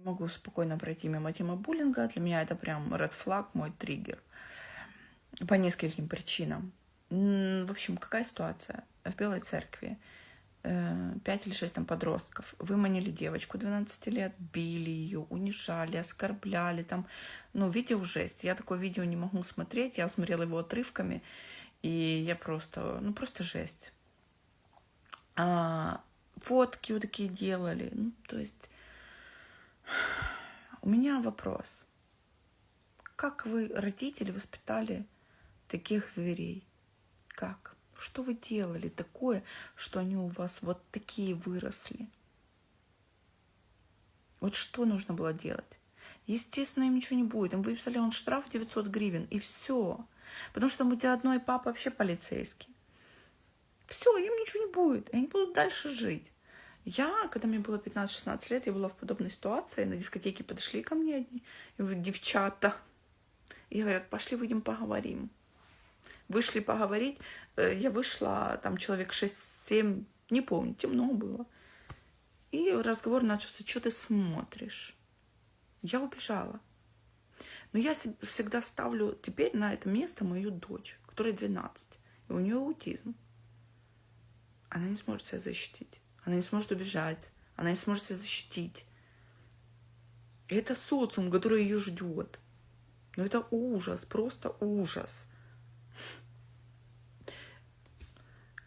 Не могу спокойно пройти мимо темы буллинга. Для меня это прям red флаг, мой триггер. По нескольким причинам. В общем, какая ситуация? В Белой Церкви э, пять или шесть там подростков выманили девочку 12 лет, били ее, унижали, оскорбляли, там, ну, видео жесть. Я такое видео не могу смотреть, я смотрела его отрывками, и я просто, ну, просто жесть. А, фотки вот такие делали, ну, то есть у меня вопрос. Как вы, родители, воспитали таких зверей? Как? Что вы делали такое, что они у вас вот такие выросли? Вот что нужно было делать? Естественно, им ничего не будет. Им выписали он штраф 900 гривен, и все. Потому что у тебя одной папа вообще полицейский. Все, им ничего не будет. Они будут дальше жить. Я, когда мне было 15-16 лет, я была в подобной ситуации. На дискотеке подошли ко мне одни девчата. И говорят, пошли выйдем поговорим. Вышли поговорить. Э, Я вышла, там человек 6-7, не помню, темно было. И разговор начался, что ты смотришь? Я убежала. Но я всегда ставлю теперь на это место мою дочь, которой 12. И у нее аутизм. Она не сможет себя защитить. Она не сможет убежать. Она не сможет себя защитить. И это социум, который ее ждет. Но это ужас, просто ужас.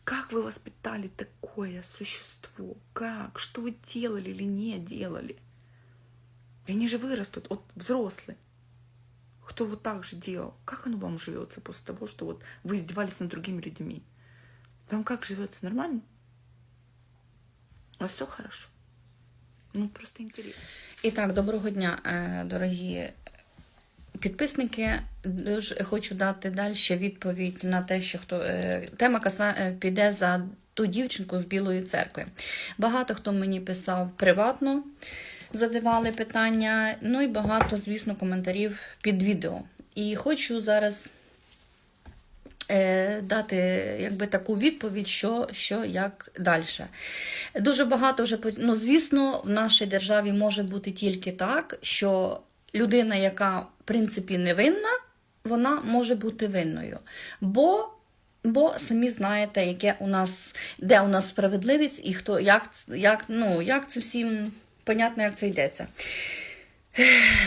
Как вы воспитали такое существо? Как? Что вы делали или не делали? И они же вырастут, вот взрослые. Кто вот так же делал? Как оно вам живется после того, что вот вы издевались над другими людьми? Вам как живется? Нормально? У вас все хорошо? Ну, просто интересно. І так, доброго дня, е, дорогі підписники. Дуже хочу дати далі відповідь на те, що хто тема е, піде за ту дівчинку з Білої церкви. Багато хто мені писав приватно, задавали питання, ну і багато, звісно, коментарів під відео. І хочу зараз дати якби таку відповідь, що, що як далі. Дуже багато вже ну, звісно, в нашій державі може бути тільки так, що людина, яка в принципі невинна, вона може бути винною. Бо Бо самі знаєте, яке у нас, де у нас справедливість і хто, як, як, ну, як це всім понятно, як це йдеться.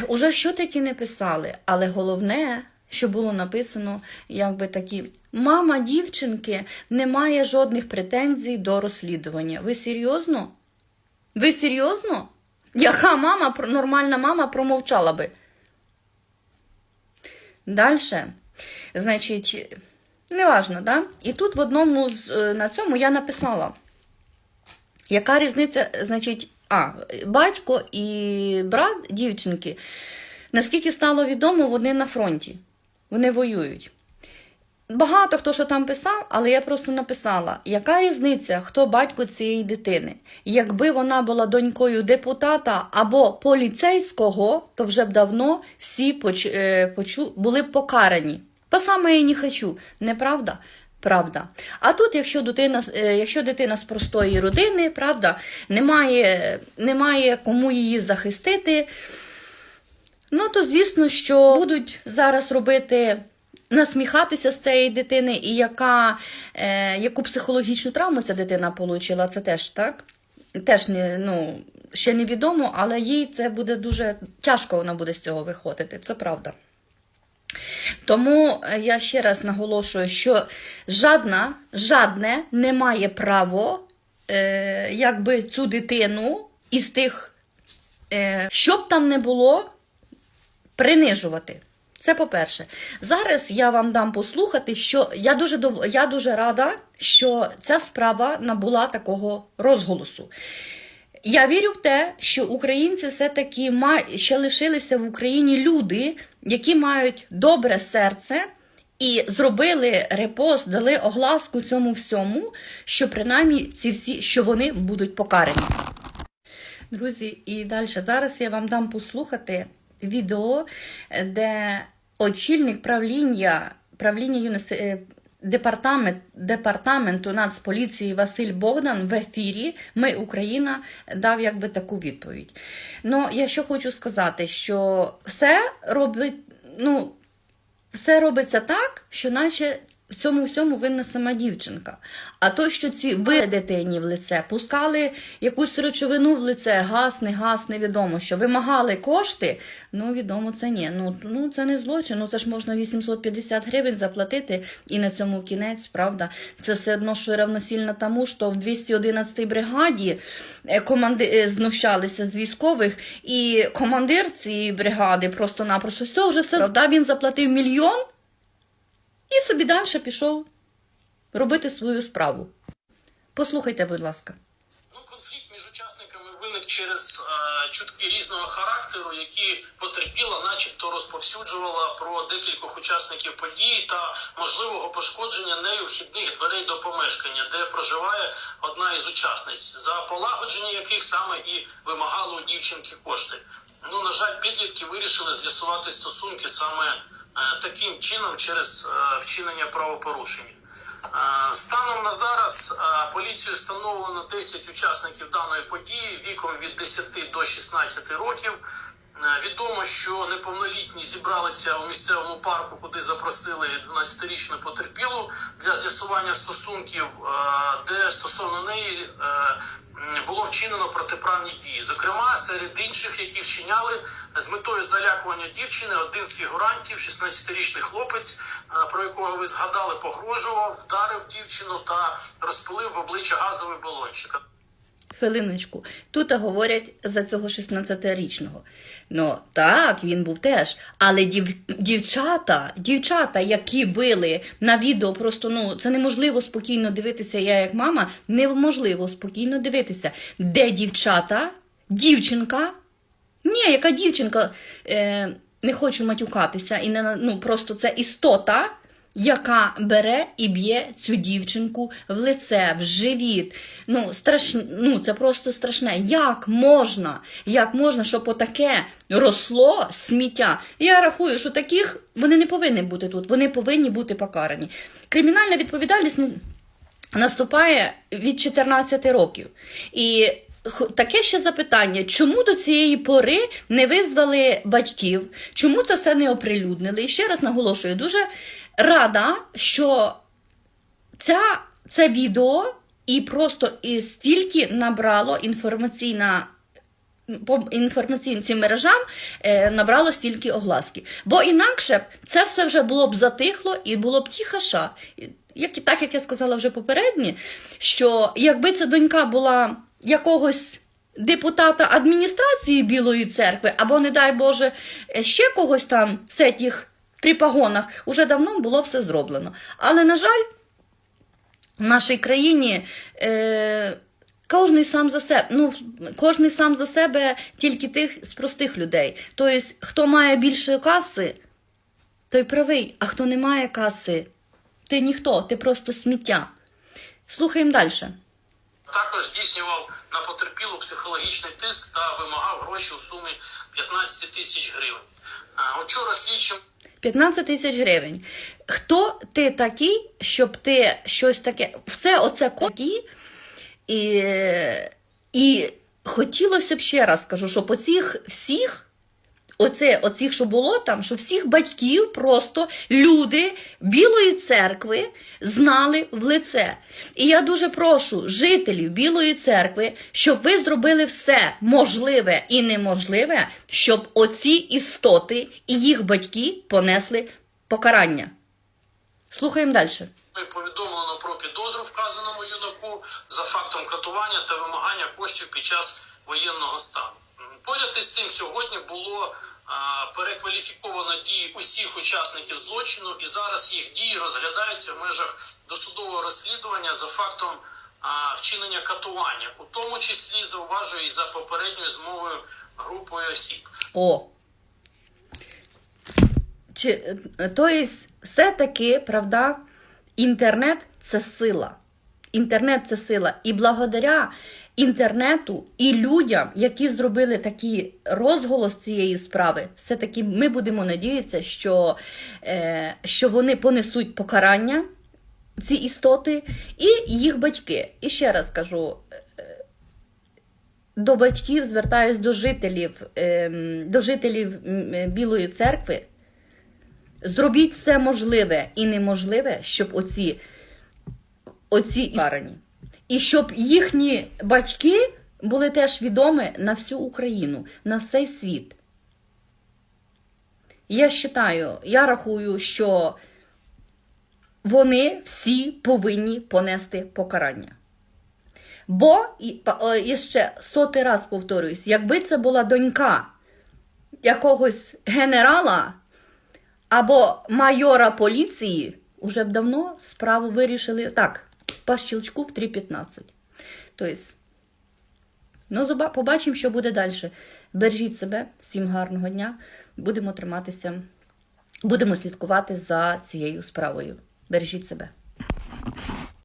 Уже що таки не писали, але головне, що було написано, якби такі: мама дівчинки не має жодних претензій до розслідування. Ви серйозно? Ви серйозно? Яка мама, нормальна мама промовчала би? Далі, значить, неважно, да? І тут в одному з, е, на цьому я написала. Яка різниця, значить, а, батько і брат дівчинки, наскільки стало відомо, вони на фронті, вони воюють. Багато хто що там писав, але я просто написала, яка різниця, хто батько цієї дитини. Якби вона була донькою депутата або поліцейського, то вже б давно всі поч, е, почу, були б покарані. По саме я не хочу, неправда? Правда. А тут, якщо дитина, е, якщо дитина з простої родини, правда, немає, немає кому її захистити, ну то звісно, що будуть зараз робити. Насміхатися з цієї дитини, і яка, е, яку психологічну травму ця дитина отримала, це теж так. Теж не, ну, ще невідомо, але їй це буде дуже тяжко вона буде з цього виходити, це правда. Тому е, я ще раз наголошую, що жадна, жадне не має право е, якби цю дитину із тих, е, що б там не було, принижувати. Це по-перше. Зараз я вам дам послухати, що я дуже я дуже рада, що ця справа набула такого розголосу. Я вірю в те, що українці все-таки ще лишилися в Україні люди, які мають добре серце і зробили репост, дали огласку цьому всьому, що принаймні ці всі, що вони будуть покарані. Друзі, і далі зараз я вам дам послухати відео, де очільник правління, правління юності, е, департамент, департаменту Нацполіції Василь Богдан в ефірі Ми Україна дав якби таку відповідь. Ну, я що хочу сказати, що все робить, ну, все робиться так, що наче в цьому всьому винна сама дівчинка. А то, що ці ви дитині в лице пускали якусь речовину в лице, газ, не газ, невідомо що, вимагали кошти, ну відомо це ні. Ну, ну це не злочин, ну це ж можна 850 гривень заплатити і на цьому кінець, правда? Це все одно, що равносильно тому, що в 211 бригаді е, команди... е, знущалися з військових, і командир цієї бригади просто-напросто все вже все правда, він заплатив мільйон і собі далі пішов робити свою справу. Послухайте, будь ласка. Ну, конфлікт між учасниками виник через е, чутки різного характеру, які потерпіла, начебто розповсюджувала про декількох учасників події та можливого пошкодження нею вхідних дверей до помешкання, де проживає одна із учасниць, за полагодження яких саме і вимагали у дівчинки кошти. Ну, на жаль, підлітки вирішили з'ясувати стосунки саме таким чином через е, вчинення правопорушення. Е, Станом на зараз е, поліцією встановлено 10 учасників даної події віком від 10 до 16 років. Е, Відомо, що неповнолітні зібралися у місцевому парку, куди запросили 12-річну потерпілу для з'ясування стосунків, е, де стосовно неї е, було вчинено протиправні дії. Зокрема, серед інших, які вчиняли з метою залякування дівчини, один з фігурантів, 16-річний хлопець, про якого ви згадали, погрожував, вдарив дівчину та розпилив в обличчя газовий балончик. Хвилиночку, тут говорять за цього 16-річного. Ну так, він був теж. Але дів, дівчата, дівчата, які били на відео, просто ну це неможливо спокійно дивитися. Я як мама, неможливо спокійно дивитися. Де дівчата? Дівчинка? Ні, яка дівчинка? Е, не хочу матюкатися, і не ну просто це істота, яка бере і б'є цю дівчинку в лице, в живіт. Ну, страшне, ну це просто страшне. Як можна? Як можна, щоб отаке росло сміття? Я рахую, що таких вони не повинні бути тут, вони повинні бути покарані. Кримінальна відповідальність наступає від 14 років. І таке ще запитання: чому до цієї пори не визвали батьків? Чому це все не оприлюднили? І ще раз наголошую, дуже рада, що ця, це відео і просто і стільки набрало інформаційна. По інформаційним цим мережам е, набрало стільки огласки. Бо інакше б це все вже було б затихло і було б тихаша. Як, і- так як я сказала вже попередньо, що якби ця донька була якогось депутата адміністрації Білої церкви, або, не дай Боже, ще когось там з цих при погонах, уже давно було все зроблено. Але, на жаль, в нашій країні е, кожний сам за себе, ну, кожний сам за себе тільки тих з простих людей. Тобто, хто має більше каси, той правий, а хто не має каси, ти ніхто, ти просто сміття. Слухаємо далі. Також здійснював на потерпілу психологічний тиск та вимагав гроші у сумі 15 тисяч гривень. Учора слідчим 15 тисяч гривень. Хто ти такий, щоб ти щось таке. Все оце коді І, і хотілося б ще раз скажу, щоб оцих всіх. Оце, оцих, що було там, що всіх батьків просто люди Білої церкви знали в лице. І я дуже прошу жителів Білої церкви, щоб ви зробили все можливе і неможливе, щоб оці істоти і їх батьки понесли покарання. Слухаємо далі. повідомлено про підозру вказаному юнаку за фактом катування та вимагання коштів під час воєнного стану. Поряд із цим сьогодні було а, перекваліфіковано дії усіх учасників злочину, і зараз їх дії розглядаються в межах досудового розслідування за фактом а, вчинення катування, у тому числі зауважую і за попередньою змовою групою осіб. О. Чи, тобто, все-таки, правда, інтернет це сила. Інтернет це сила. І благодаря інтернету і людям, які зробили такий розголос цієї справи, все-таки ми будемо надіятися, що, е, що вони понесуть покарання ці істоти і їх батьки. І ще раз кажу. е, До батьків звертаюсь до жителів, ем, до жителів е, Білої церкви. Зробіть все можливе і неможливе, щоб оці, оці карані. І щоб їхні батьки були теж відомі на всю Україну, на всей світ. Я вважаю, я рахую, що вони всі повинні понести покарання. Бо, і, ще сотий раз повторююсь, якби це була донька якогось генерала або майора поліції, уже б давно справу вирішили так, по щелчку в 3.15. Тобто, ну, побачимо, що буде далі. Бережіть себе, всім гарного дня. Будемо триматися, будемо слідкувати за цією справою. Бережіть себе.